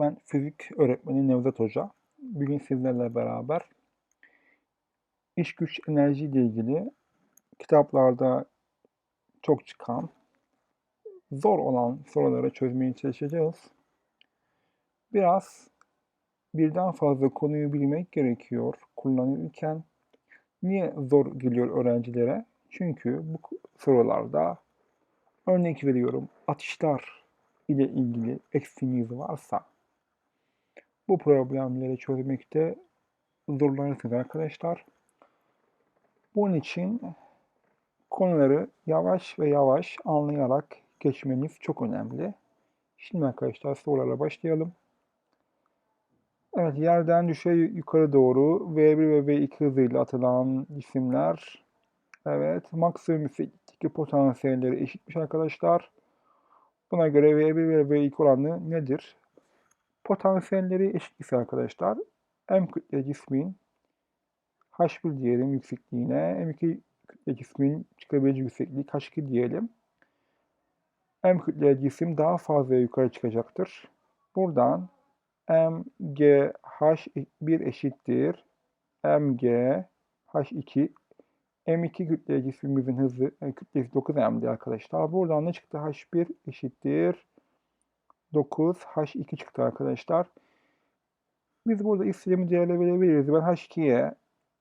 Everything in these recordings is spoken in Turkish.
Ben fizik öğretmeni Nevzat Hoca. Bugün sizlerle beraber iş güç enerji ile ilgili kitaplarda çok çıkan zor olan soruları çözmeye çalışacağız. Biraz birden fazla konuyu bilmek gerekiyor kullanırken. Niye zor geliyor öğrencilere? Çünkü bu sorularda örnek veriyorum atışlar ile ilgili eksiğiniz varsa bu problemleri çözmekte zorlanırsınız arkadaşlar. Bunun için konuları yavaş ve yavaş anlayarak geçmeniz çok önemli. Şimdi arkadaşlar sorulara başlayalım. Evet, yerden düşe yukarı doğru V1 ve V2 hızıyla atılan cisimler. Evet, maksimum yükseklikteki potansiyelleri eşitmiş arkadaşlar. Buna göre V1 ve V2 oranı nedir? Potansiyelleri eşit ise arkadaşlar M kütle cismin H1 diyelim yüksekliğine, M2 kütle cismin çıkabileceği yüksekliği H2 diyelim. M kütle cisim daha fazla yukarı çıkacaktır. Buradan MG H1 eşittir. MG H2 M2 kütle cismimizin hızı e, kütlesi 9M'di arkadaşlar. Buradan ne çıktı? H1 eşittir 9 H2 çıktı arkadaşlar. Biz burada istediğimiz değerle verebiliriz. Ben H2'ye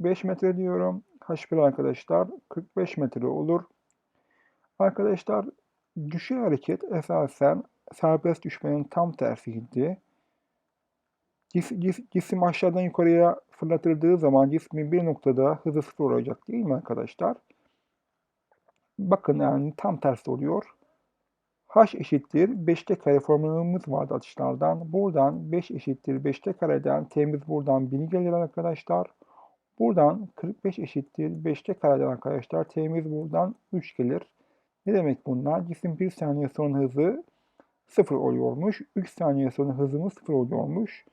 5 metre diyorum. H1 arkadaşlar 45 metre olur. Arkadaşlar düşey hareket esasen serbest düşmenin tam tersiydi. Cis, cis, cisim aşağıdan yukarıya fırlatıldığı zaman cismin bir noktada hızı sıfır olacak değil mi arkadaşlar? Bakın yani tam tersi oluyor. H eşittir 5'te kare formülümüz vardı atışlardan. Buradan 5 eşittir 5'te kareden t'miz buradan 1000 gelir arkadaşlar. Buradan 45 eşittir 5'te kareden arkadaşlar t'miz buradan 3 gelir. Ne demek bunlar? Cisim 1 saniye sonra hızı 0 oluyormuş. 3 saniye sonra hızımız 0 oluyormuş.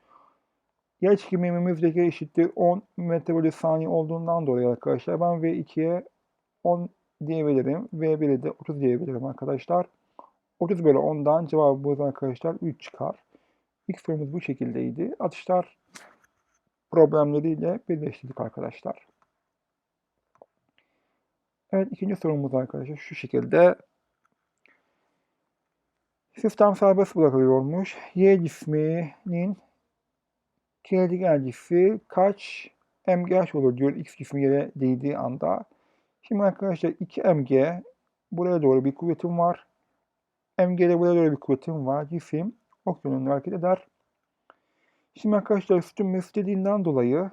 Yer çekimimiz G eşittir 10 metre bölü saniye olduğundan dolayı arkadaşlar ben V2'ye 10 diyebilirim. V1'e de 30 diyebilirim arkadaşlar. 30 bölü 10'dan cevabımız arkadaşlar 3 çıkar. İlk sorumuz bu şekildeydi. Atışlar problemleriyle birleştirdik arkadaşlar. Evet ikinci sorumuz arkadaşlar şu şekilde. Sistem serbest bırakılıyormuş. Y cisminin kinetik enerjisi kaç mgh olur diyor x cismi yere değdiği anda. Şimdi arkadaşlar 2 mg buraya doğru bir kuvvetim var. MG'de buraya doğru bir kuvvetim var. Cisim ok yönünde hareket eder. Şimdi arkadaşlar sütun istediğinden dolayı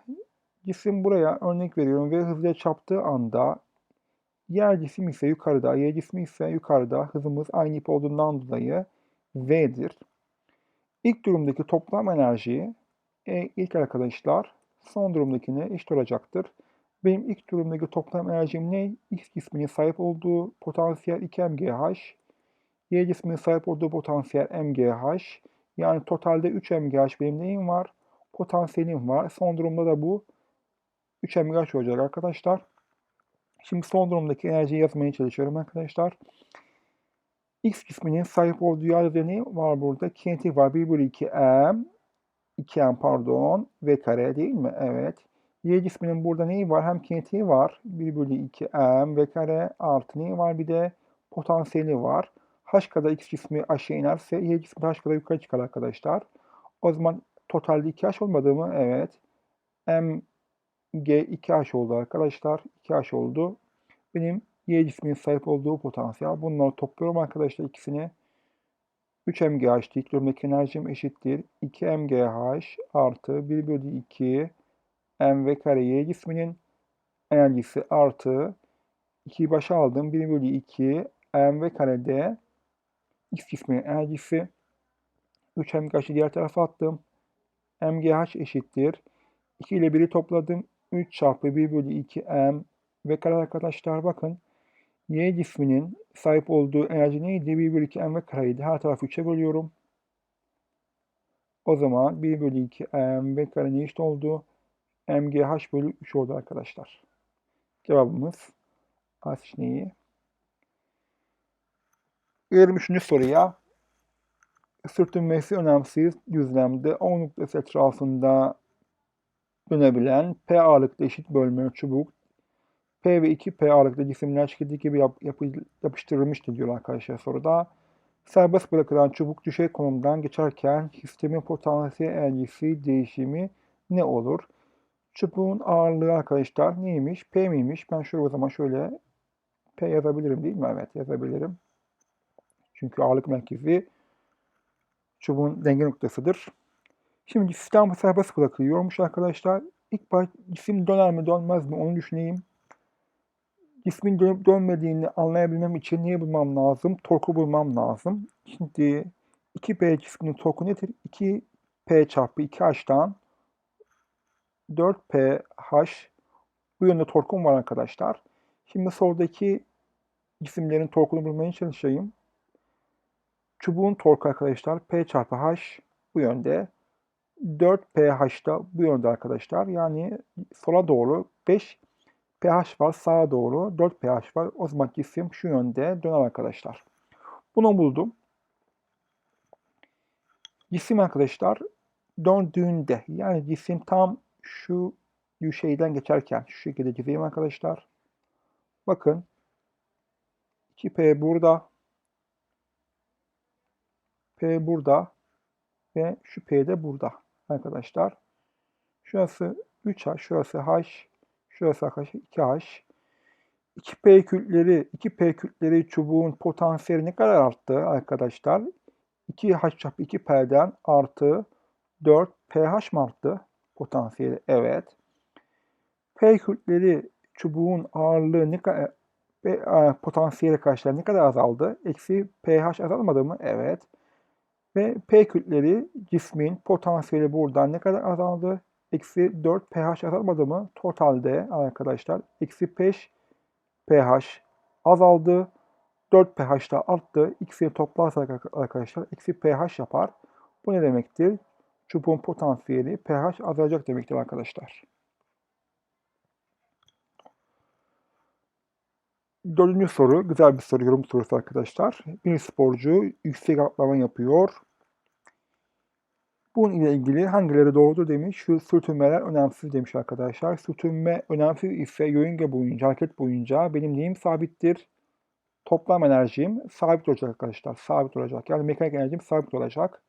cisim buraya örnek veriyorum ve hızla çarptığı anda yer cisim ise yukarıda, yer cismi ise yukarıda hızımız aynı ip olduğundan dolayı V'dir. İlk durumdaki toplam enerji e, ilk arkadaşlar son durumdakine eşit olacaktır. Benim ilk durumdaki toplam enerjim ne? X cisminin sahip olduğu potansiyel 2 mgh Y cisminin sahip olduğu potansiyel MGH. Yani totalde 3 MGH benim neyim var? Potansiyelim var. Son durumda da bu 3 MGH olacak arkadaşlar. Şimdi son durumdaki enerjiyi yazmaya çalışıyorum arkadaşlar. X cisminin sahip olduğu yerde ne var burada? Kinetik var. 1 bölü 2 M. 2M pardon. V kare değil mi? Evet. Y cisminin burada neyi var? Hem kinetiği var. 1 bölü 2 M. V kare artı neyi var? Bir de potansiyeli var h kadar x cismi aşağı inerse y cismi h kadar yukarı çıkar arkadaşlar. O zaman totalde 2h olmadı mı? Evet. m g 2h oldu arkadaşlar. 2h oldu. Benim y cisminin sahip olduğu potansiyel. Bunları topluyorum arkadaşlar ikisini. 3 mgh ilk durumdaki enerjim eşittir. 2 mgh artı 1 bölü 2 mv kare y cisminin enerjisi artı 2'yi başa aldım. 1 bölü 2 mv karede X cisminin enerjisi 3 mgh'ı diğer tarafa attım. mgh eşittir. 2 ile 1'i topladım. 3 çarpı 1 bölü 2 m ve kare arkadaşlar bakın. Y cisminin sahip olduğu enerji neydi? 1 bölü 2 m ve kareydi. Her tarafı 3'e bölüyorum. O zaman 1 bölü 2 m ve kare ne eşit oldu? mgh bölü 3 oldu arkadaşlar. Cevabımız A seçeneği Gelelim üçüncü soruya. sürtünmesi önemsiz düzlemde O noktası etrafında dönebilen P ağırlıklı eşit bölme çubuk P ve 2P ağırlıklı cisimler şekilde gibi yap, yapı, yapıştırılmıştır diyor arkadaşlar soruda. Serbest bırakılan çubuk düşey konumdan geçerken sistemin potansiyel enerjisi değişimi ne olur? Çubuğun ağırlığı arkadaşlar neymiş? P miymiş? Ben şöyle o zaman şöyle P yazabilirim değil mi? Evet yazabilirim. Çünkü ağırlık merkezi çubuğun denge noktasıdır. Şimdi sistem serbest bırakılıyormuş arkadaşlar. İlk baş cisim döner mi dönmez mi onu düşüneyim. Cismin dönüp dönmediğini anlayabilmem için neyi bulmam lazım? Torku bulmam lazım. Şimdi 2P cisminin torku nedir? 2P çarpı 2H'tan 4PH bu yönde torkum var arkadaşlar. Şimdi soldaki cisimlerin torkunu bulmaya çalışayım. Çubuğun torku arkadaşlar P çarpı H bu yönde. 4pH da bu yönde arkadaşlar. Yani sola doğru 5 pH var sağa doğru 4 pH var. O zaman cisim şu yönde döner arkadaşlar. Bunu buldum. Cisim arkadaşlar döndüğünde yani cisim tam şu şeyden geçerken şu şekilde çizeyim arkadaşlar. Bakın 2P burada P burada ve şu P de burada arkadaşlar. Şurası 3H, şurası H, şurası arkadaşlar 2H. 2P kütleri, 2P kütleri çubuğun potansiyeli ne kadar arttı arkadaşlar? 2H çarpı 2P'den artı 4 pH mı arttı? Potansiyeli evet. P kütleri çubuğun ağırlığı ne kadar e, potansiyeli karşılar ne kadar azaldı? Eksi pH azalmadı mı? Evet. Ve P kütleri cismin potansiyeli buradan ne kadar azaldı? Eksi 4 pH azalmadı mı? Totalde arkadaşlar eksi 5 pH azaldı. 4 pH da arttı. İkisini toplarsak arkadaşlar eksi pH yapar. Bu ne demektir? Çubuğun potansiyeli pH azalacak demektir arkadaşlar. Dördüncü soru, güzel bir soru, yorum sorusu arkadaşlar. Bir sporcu yüksek atlama yapıyor. Bunun ile ilgili hangileri doğrudur demiş. Şu sürtünmeler önemsiz demiş arkadaşlar. Sürtünme önemsiz ise yörünge boyunca, hareket boyunca benim neyim sabittir? Toplam enerjim sabit olacak arkadaşlar. Sabit olacak. Yani mekanik enerjim sabit olacak.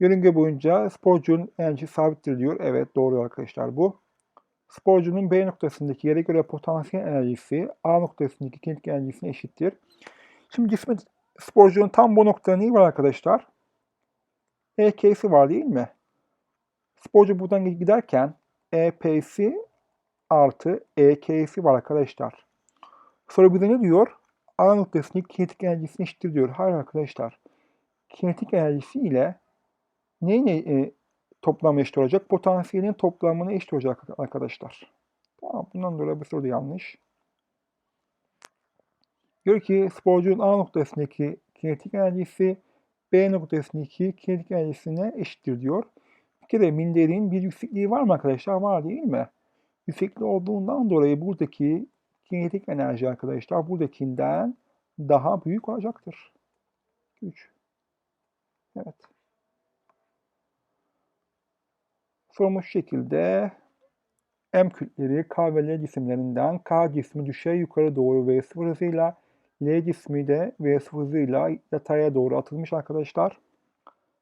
Yörünge boyunca sporcunun enerjisi sabittir diyor. Evet doğru arkadaşlar bu. Sporcunun B noktasındaki yere göre potansiyel enerjisi A noktasındaki kinetik enerjisine eşittir. Şimdi cismin sporcunun tam bu noktada neyi var arkadaşlar? EK'si var değil mi? Sporcu buradan giderken EP'si artı EK'si var arkadaşlar. Sonra bize ne diyor? A noktasındaki kinetik enerjisine eşittir diyor. Hayır arkadaşlar. Kinetik enerjisi ile neyin e, toplamı eşit olacak? Potansiyelin toplamına eşit olacak arkadaşlar. Tamam, bundan dolayı bu soru yanlış. Diyor ki sporcunun A noktasındaki kinetik enerjisi B noktasındaki kinetik enerjisine eşittir diyor. Bir kere minderin bir yüksekliği var mı arkadaşlar? Var değil mi? Yüksekliği olduğundan dolayı buradaki kinetik enerji arkadaşlar buradakinden daha büyük olacaktır. 3. Evet. Sorumuz şekilde. M kütleri K ve L cisimlerinden K cismi düşey yukarı doğru V0 hızıyla L cismi de V0 hızıyla yataya doğru atılmış arkadaşlar.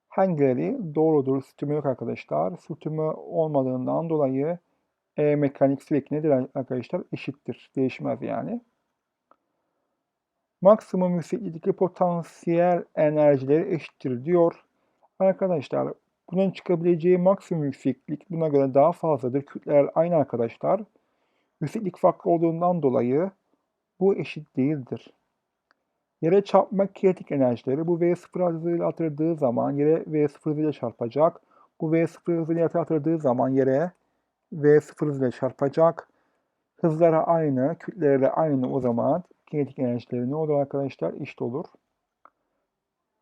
Hangileri doğrudur? Sürtünme yok arkadaşlar. Sürtünme olmadığından dolayı E mekanik sürekli nedir arkadaşlar? Eşittir. Değişmez yani. Maksimum yükseklikteki potansiyel enerjileri eşittir diyor. Arkadaşlar bunun çıkabileceği maksimum yükseklik buna göre daha fazladır. Kütleler aynı arkadaşlar. Yükseklik farklı olduğundan dolayı bu eşit değildir. Yere çarpma kinetik enerjileri bu V0 hızıyla atıldığı zaman yere V0 hızıyla çarpacak. Bu V0 hızıyla atıldığı zaman yere V0 hızıyla çarpacak. Hızlara aynı, kütleleri aynı o zaman kinetik enerjileri ne olur arkadaşlar? Eşit olur.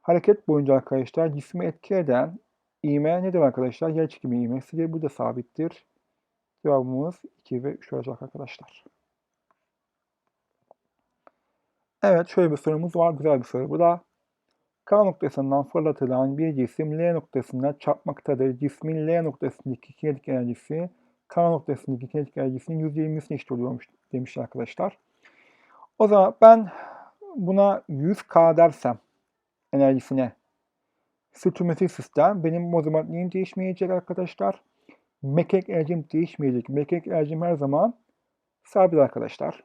Hareket boyunca arkadaşlar cismi etki eden İğme nedir arkadaşlar? Yer çekimi ivmesidir. Bu da sabittir. Cevabımız 2 ve 3 olacak arkadaşlar. Evet şöyle bir sorumuz var. Güzel bir soru bu da. K noktasından fırlatılan bir cisim L noktasına çarpmaktadır. Cismin L noktasındaki kinetik enerjisi K noktasındaki kinetik enerjisinin %20'sine eşit oluyormuş demiş arkadaşlar. O zaman ben buna 100K dersem enerjisine sürtünmesi sistem benim o zaman neyim değişmeyecek arkadaşlar? Mekanik enerjim değişmeyecek. Mekanik enerjim her zaman sabit arkadaşlar.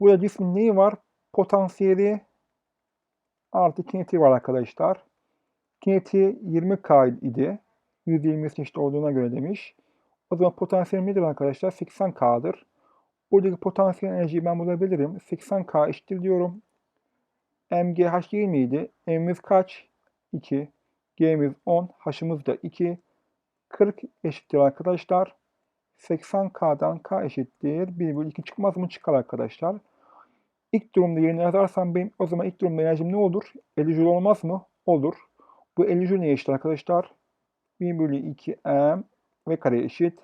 Burada cismin neyi var? Potansiyeli artı kinetiği var arkadaşlar. Kinetiği 20K idi. 120'sinin işte olduğuna göre demiş. O zaman potansiyel nedir arkadaşlar? 80K'dır. Buradaki potansiyel enerjiyi ben bulabilirim. 80K eşittir diyorum. MGH değil miydi? M'imiz kaç? 2. G'miz 10. H'ımız da 2. 40 eşittir arkadaşlar. 80K'dan K eşittir. 1 bölü 2 çıkmaz mı? Çıkar arkadaşlar. İlk durumda yerine yazarsam benim o zaman ilk durumda enerjim ne olur? 50 Joule olmaz mı? Olur. Bu 50 Joule neye eşit arkadaşlar? 1 bölü 2 M V kare eşit.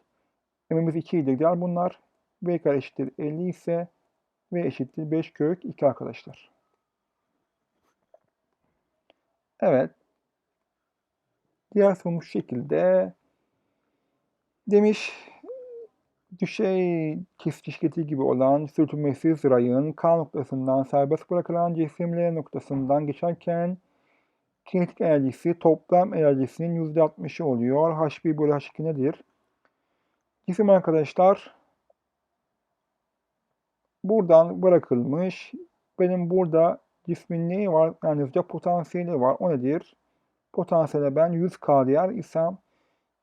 M'imiz 2 idir diğer bunlar. V kare eşittir 50 ise V eşittir 5 kök 2 arkadaşlar. Evet. Diğer sonuç şekilde demiş düşey kesişketi gibi olan sürtünmesiz rayın K noktasından serbest bırakılan cisim noktasından geçerken kinetik enerjisi toplam enerjisinin %60'ı oluyor. H1 bölü H2 nedir? Cisim arkadaşlar buradan bırakılmış. Benim burada cismin neyi var? Yalnızca potansiyeli var. O nedir? Potansiyele ben 100K diyer isem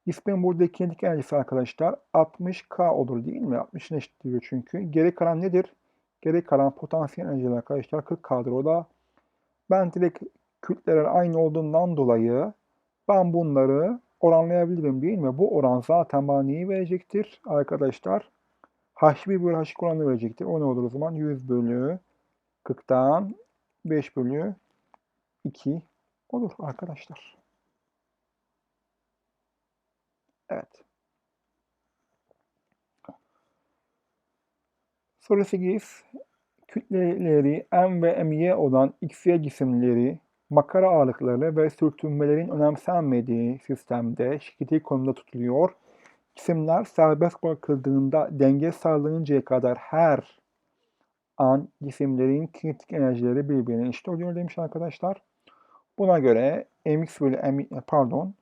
cismin buradaki kinetik enerjisi arkadaşlar 60K olur değil mi? 60'ın eşitliyor çünkü. Geri kalan nedir? Geri kalan potansiyel enerji arkadaşlar 40K'dır o da. Ben direkt kütleler aynı olduğundan dolayı ben bunları oranlayabilirim değil mi? Bu oran zaten bana neyi verecektir arkadaşlar? H1 bölü H2 oranı verecektir. O ne olur o zaman? 100 bölü 40'tan 5 bölü 2 olur arkadaşlar. Evet. Soru 8. Kütleleri M ve MY olan XY cisimleri makara ağırlıkları ve sürtünmelerin önemsenmediği sistemde şiddetli konumda tutuluyor. Cisimler serbest bırakıldığında denge sağlanıncaya kadar her an cisimlerin kinetik enerjileri birbirine eşit oluyor demiş arkadaşlar. Buna göre mx bölü m pardon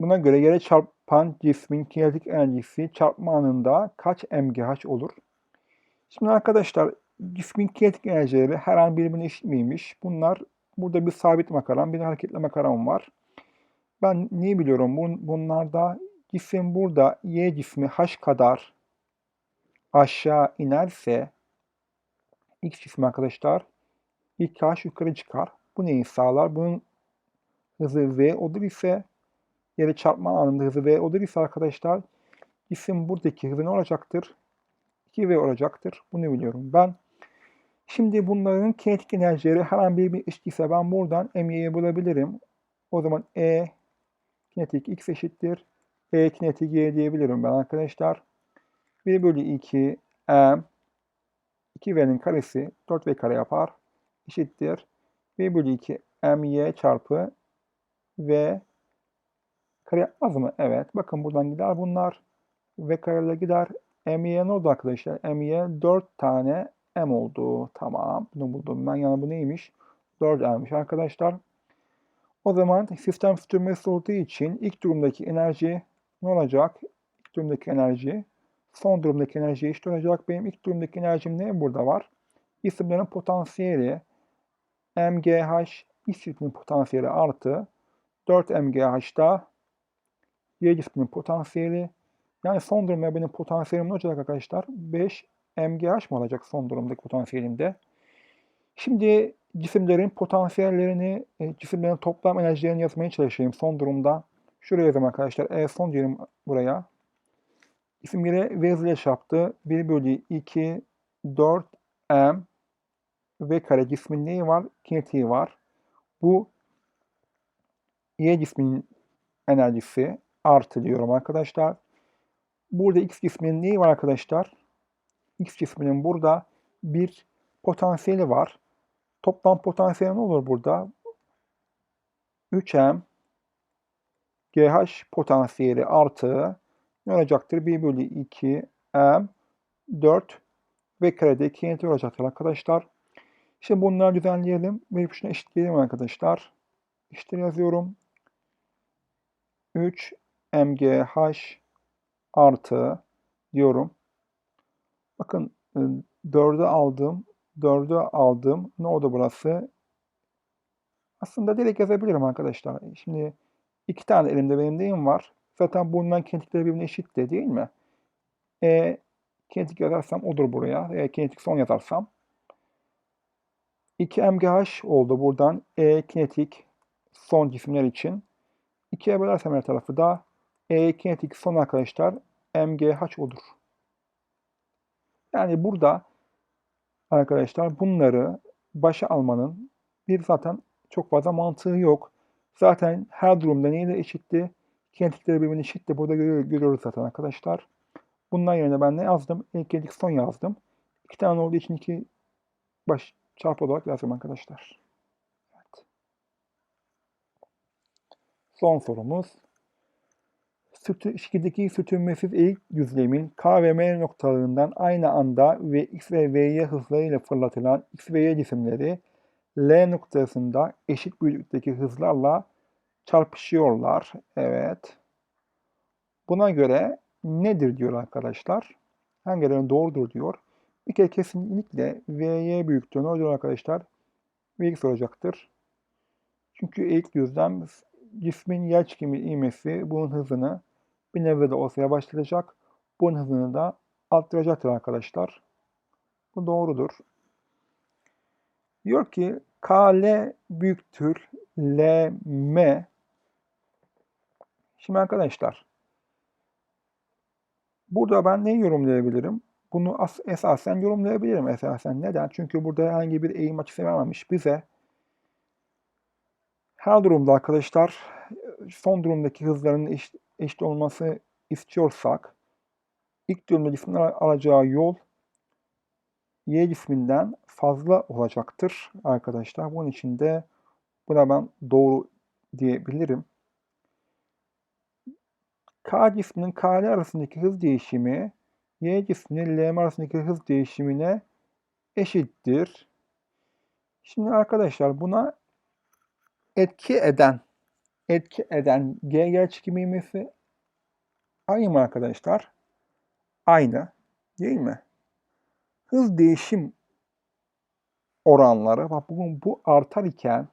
buna göre yere çarpan cismin kinetik enerjisi çarpma anında kaç mgh olur? Şimdi arkadaşlar cismin kinetik enerjileri her an birbirine eşit miymiş? Bunlar burada bir sabit makaram, bir hareketli makaram var. Ben niye biliyorum? Bunlarda cisim burada y cismi h kadar aşağı inerse x cismi arkadaşlar ilk h yukarı çıkar. Bu neyi sağlar? Bunun hızı v odur ise yere çarpma anında hızı v odur ise arkadaşlar cisim buradaki hızı ne olacaktır? 2v olacaktır. Bunu biliyorum ben. Şimdi bunların kinetik enerjileri her an bir ise ben buradan m'yi bulabilirim. O zaman e kinetik x eşittir. E kinetik y diyebilirim ben arkadaşlar. 1 bölü 2 m 2v'nin karesi 4v kare yapar. Eşittir. 1 bölü 2 my çarpı v kare yapmaz mı? Evet. Bakın buradan gider bunlar. v kareyle gider. m'ye ne oldu arkadaşlar? m'ye 4 tane m oldu. Tamam. Bunu buldum ben. Yani bu neymiş? 4m'miş arkadaşlar. O zaman sistem sürtünmesi olduğu için ilk durumdaki enerji ne olacak? İlk durumdaki enerji son durumdaki enerjiye eşit olacak. Benim ilk durumdaki enerjim ne burada var? İsimlerin potansiyeli MGH ismin potansiyeli artı 4 MGH'da Y cisminin potansiyeli yani son durumda benim potansiyelim ne olacak arkadaşlar? 5 MGH mı olacak son durumdaki potansiyelimde? Şimdi cisimlerin potansiyellerini, e, cisimlerin toplam enerjilerini yazmaya çalışayım son durumda. Şuraya yazayım arkadaşlar. E son diyelim buraya. İsim yere V ile çarptı. 1 bölü 2 4 M V kare cismin neyi var? Kinetiği var. Bu Y cisminin enerjisi artı diyorum arkadaşlar. Burada X cisminin neyi var arkadaşlar? X cisminin burada bir potansiyeli var. Toplam potansiyel ne olur burada? 3M GH potansiyeli artı ne olacaktır? 1 bölü 2 M 4 ve karede 2 int olacaktır arkadaşlar. Şimdi bunları düzenleyelim ve şuna eşitleyelim arkadaşlar. İşte yazıyorum. 3 MGH artı diyorum. Bakın 4'ü aldım. 4'ü aldım. Ne oldu burası? Aslında direkt yazabilirim arkadaşlar. Şimdi iki tane elimde benim deyim var. Zaten bundan kinetikleri birbirine eşit de değil mi? E, kinetik yazarsam olur buraya. E, kinetik son yazarsam. 2 MGH oldu buradan. E kinetik son cisimler için. 2'ye bölersem her tarafı da E kinetik son arkadaşlar MGH olur. Yani burada arkadaşlar bunları başa almanın bir zaten çok fazla mantığı yok. Zaten her durumda neyle eşitti? Kinetikleri birbirine eşitti. Burada görüyoruz zaten arkadaşlar. Bundan yerine ben ne yazdım? İlk kinetik son yazdım. İki tane olduğu için iki baş çarpı olarak yazdım arkadaşlar. Evet. Son sorumuz. Sütü, şekildeki sürtünmesiz eğik düzlemin K ve M noktalarından aynı anda ve X ve V'ye hızlarıyla fırlatılan X ve Y cisimleri L noktasında eşit büyüklükteki hızlarla çarpışıyorlar. Evet. Buna göre nedir diyor arkadaşlar. Hangileri doğrudur diyor. Bir kere kesinlikle V'ye büyüktür. Ne oluyor arkadaşlar? Vx olacaktır. Çünkü ilk düzlem cismin yer çekimi ivmesi bunun hızını bir nebze de olsa yavaşlatacak. Bunun hızını da arttıracaktır arkadaşlar. Bu doğrudur. Diyor ki KL büyüktür LM. Şimdi arkadaşlar burada ben neyi yorumlayabilirim? Bunu as esasen yorumlayabilirim esasen. Neden? Çünkü burada herhangi bir eğim açısı vermemiş bize. Her durumda arkadaşlar son durumdaki hızların eşit, eşit olması istiyorsak ilk durumda cismin alacağı yol y cisminden fazla olacaktır arkadaşlar. Bunun için de buna ben doğru diyebilirim. K cisminin K ile arasındaki hız değişimi Y cisminin LM arasındaki hız değişimine eşittir. Şimdi arkadaşlar buna etki eden etki eden G yer çekimi ivmesi aynı mı arkadaşlar? Aynı. Değil mi? Hız değişim oranları bak bugün bu artar iken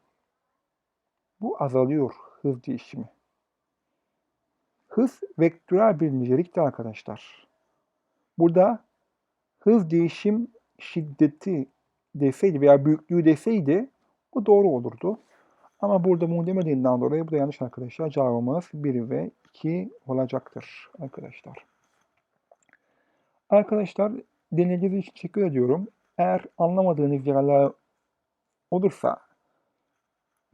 bu azalıyor hız değişimi. Hız vektörel bir niceliktir arkadaşlar. Burada hız değişim şiddeti deseydi veya büyüklüğü deseydi bu doğru olurdu. Ama burada bunu demediğinden dolayı bu da yanlış arkadaşlar. Cevabımız 1 ve 2 olacaktır arkadaşlar. Arkadaşlar dinlediğiniz için teşekkür ediyorum. Eğer anlamadığınız yerler olursa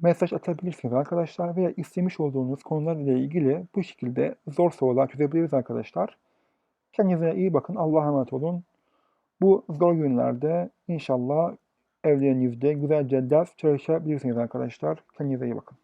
mesaj atabilirsiniz arkadaşlar veya istemiş olduğunuz konularla ilgili bu şekilde zor sorular çözebiliriz arkadaşlar. Kendinize iyi bakın. Allah'a emanet olun. Bu zor günlerde inşallah evlerinizde güzelce ders çalışabilirsiniz arkadaşlar. Kendinize iyi bakın.